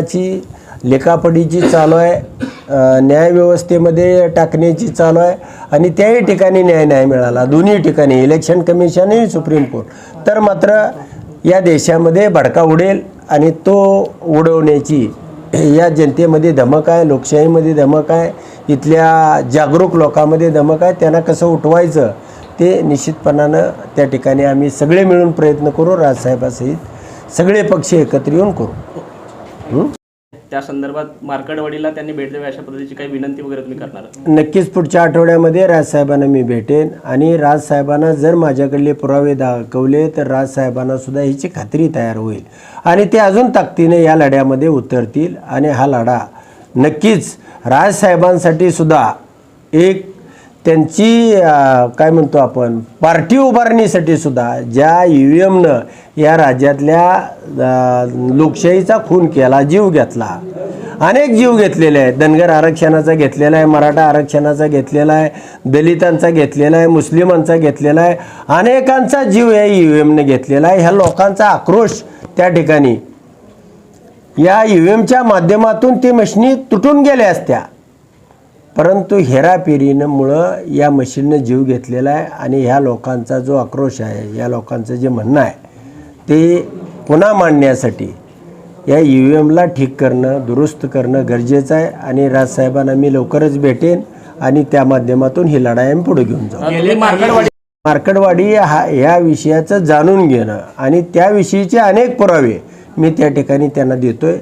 ची लेखापडीची चालू आहे न्यायव्यवस्थेमध्ये टाकण्याची चालू आहे आणि त्याही ठिकाणी न्याय नाही मिळाला. दोन्ही ठिकाणी इलेक्शन कमिशन आणि सुप्रीम कोर्ट. तर मात्र या देशामध्ये भडका उडेल आणि तो उडवण्याची या जनतेमध्ये धमक आहे लोकशाहीमध्ये धमक आहे इथल्या जागरूक लोकांमध्ये धमक आहे. त्यांना कसं उठवायचं ते निश्चितपणानं त्या ठिकाणी आम्ही सगळे मिळून प्रयत्न करू राजसाहेबासहित सगळे पक्ष एकत्र येऊन करू. त्या संदर्भात मार्कडवाडीला त्यांनी भेट द्यावी अशा पद्धतीची काही विनंती वगैरे तुम्ही करणार? नक्कीच पुढच्या आठवड्यामध्ये राजसाहेबांना मी भेटेन. आणि राजसाहेबांना जर माझ्याकडले पुरावे दाखवले तर राजसाहेबांना सुद्धा ह्याची खात्री तयार होईल. आणि ते अजून ताकदीने या लढ्यामध्ये उतरतील. आणि हा लढा नक्कीच राजसाहेबांसाठी सुद्धा एक त्यांची काय म्हणतो आपण पार्टी उभारणीसाठी सुद्धा ज्या यू एमनं या राज्यातल्या लोकशाहीचा खून केला जीव घेतला. अनेक जीव घेतलेले आहेत. धनगर आरक्षणाचा घेतलेला आहे मराठा आरक्षणाचा घेतलेला आहे दलितांचा घेतलेला आहे मुस्लिमांचा घेतलेला आहे. अनेकांचा जीव या यू एमने घेतलेला आहे. ह्या लोकांचा आक्रोश त्या ठिकाणी. या यू एमच्या माध्यमातून ती मशनी तुटून गेल्या असत्या. परंतु हेराफेरीमुळं या मशीननं जीव घेतलेला आहे आणि ह्या लोकांचा जो आक्रोश आहे या लोकांचं जे म्हणणं आहे ते पुन्हा मांडण्यासाठी या यू एमला ठीक करणं दुरुस्त करणं गरजेचं आहे आणि राजसाहेबांना मी लवकरच भेटेन आणि त्या माध्यमातून ही लढाई आम्ही पुढे घेऊन जाऊ. मार्कडवाडी हा या विषयाचं जाणून घेणं आणि त्याविषयीचे अनेक पुरावे मी त्या ठिकाणी त्यांना देतोय.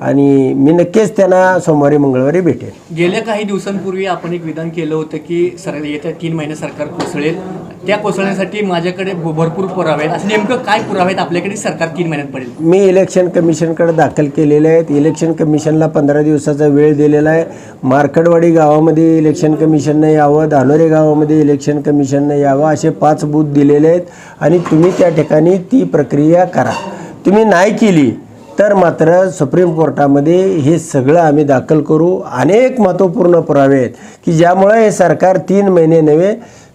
आणि मी नक्कीच त्यांना सोमवारी मंगळवारी भेटेन. गेल्या काही दिवसांपूर्वी आपण एक विधान केलं होतं की सर येत्या तीन महिने सरकार कोसळेल. त्या कोसळण्यासाठी माझ्याकडे भ- भरपूर पुरावे आहेत. असं नेमकं काय पुरावे आहेत? आपल्याकडे सरकार तीन महिन्यात पडेल. मी इलेक्शन कमिशनकडे दाखल केलेले आहेत. इलेक्शन कमिशनला पंधरा दिवसाचा वेळ दिलेला आहे. मार्कडवाडी गावामध्ये इलेक्शन कमिशननं यावं धानोरे गावामध्ये इलेक्शन कमिशननं यावं असे पाच बूथ दिलेले आहेत. आणि तुम्ही त्या ठिकाणी ती प्रक्रिया करा. तुम्ही नाही केली तर मात्र सुप्रीम कोर्टामध्ये हे सगळं आम्ही दाखल करू. अनेक महत्त्वपूर्ण पुरावे आहेत की ज्यामुळे हे सरकार तीन महिने नव्हे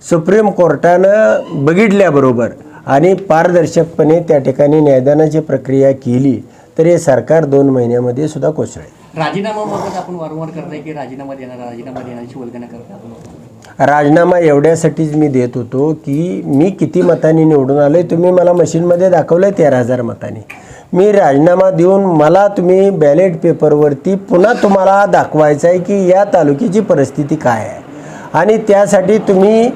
सुप्रीम कोर्टानं बघितल्याबरोबर आणि पारदर्शकपणे त्या ठिकाणी न्यायदानाची प्रक्रिया केली तर हे सरकार दोन महिन्यामध्ये सुद्धा कोसळेल. राजीनामाबाबत आपण वारंवार करताय की राजीनामा देणार राजीनामा देण्याची वल्गना करताय राजीनामा एवढ्यासाठीच मी देत होतो की मी किती मतांनी निवडून आलो आहे तुम्ही मला मशीनमध्ये दाखवलं आहे तेरा हजार मतांनी. मी राजीनामा देऊन मला तुम्ही बॅलेट पेपरवरती पुन्हा तुम्हाला दाखवायचं आहे की या तालुक्याची परिस्थिती काय आहे. आणि त्यासाठी तुम्ही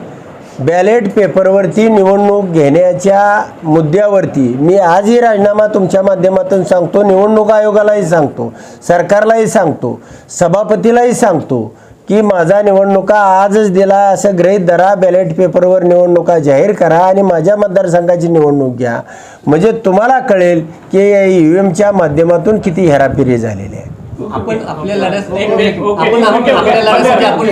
बॅलेट पेपरवरती निवडणूक घेण्याच्या मुद्द्यावरती मी आजही राजीनामा तुमच्या माध्यमातून सांगतो निवडणूक आयोगालाही सांगतो सरकारलाही सांगतो सभापतीलाही सांगतो की माझा निवडणुका आजच दिला असं गृहीत धरा बॅलेट पेपरवर निवडणुका जाहीर करा आणि माझ्या मतदारसंघाची निवडणूक घ्या. म्हणजे तुम्हाला कळेल की यू एमच्या माध्यमातून किती हेराफेरी झालेली आहे. आपण आपल्या लढ्यात आपण आपल्या लढ्यासाठी आपण